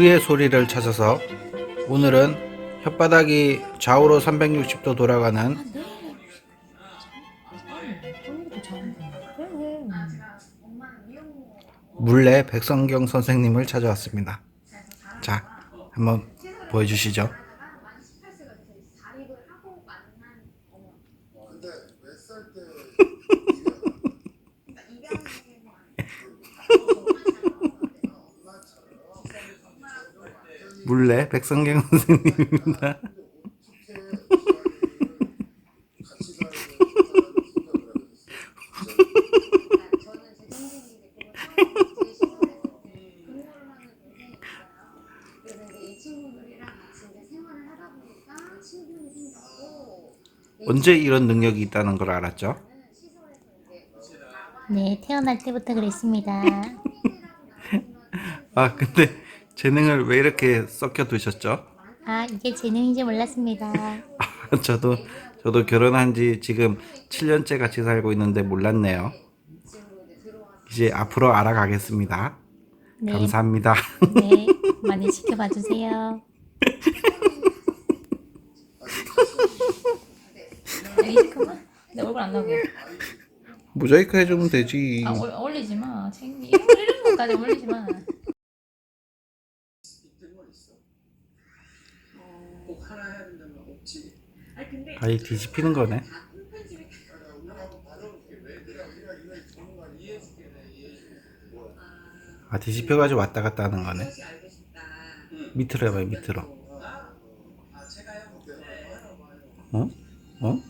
우리의 소리를 찾아서 오늘은 혓바닥이 좌우로 360도 돌아가는 물레 백성경 선생님을 찾아왔습니다. 자, 한번 보여주시죠. 물레 백성경 선생님입니다. 언제 이런 능력이 있다는 걸 알았죠? 네, 태어날 때부터 그랬습니다. 아, 근데 재능을 왜 이렇게 썩혀 두셨죠? 아, 이게 재능인지 몰랐습니다. 저도 저도 결혼한 지 지금 7년째 같이 살고 있는데 몰랐네요. 이제 앞으로 알아가겠습니다. 네, 감사합니다. 네, 많이 지켜봐 주세요. 에이, 그만. 내 얼굴 안 나오게. 모자이크 해주면 되지. 아, 올, 올리지 마. 챙기. 이런 것까지 올리지 마. 꼭 하나 해야 된다는 건 없지. 아이 뒤집히는 거네. 아 뒤집혀가지고 왔다 갔다 하는 거네. 밑으로 해봐요 밑으로. 아, 제가요? 어? 어?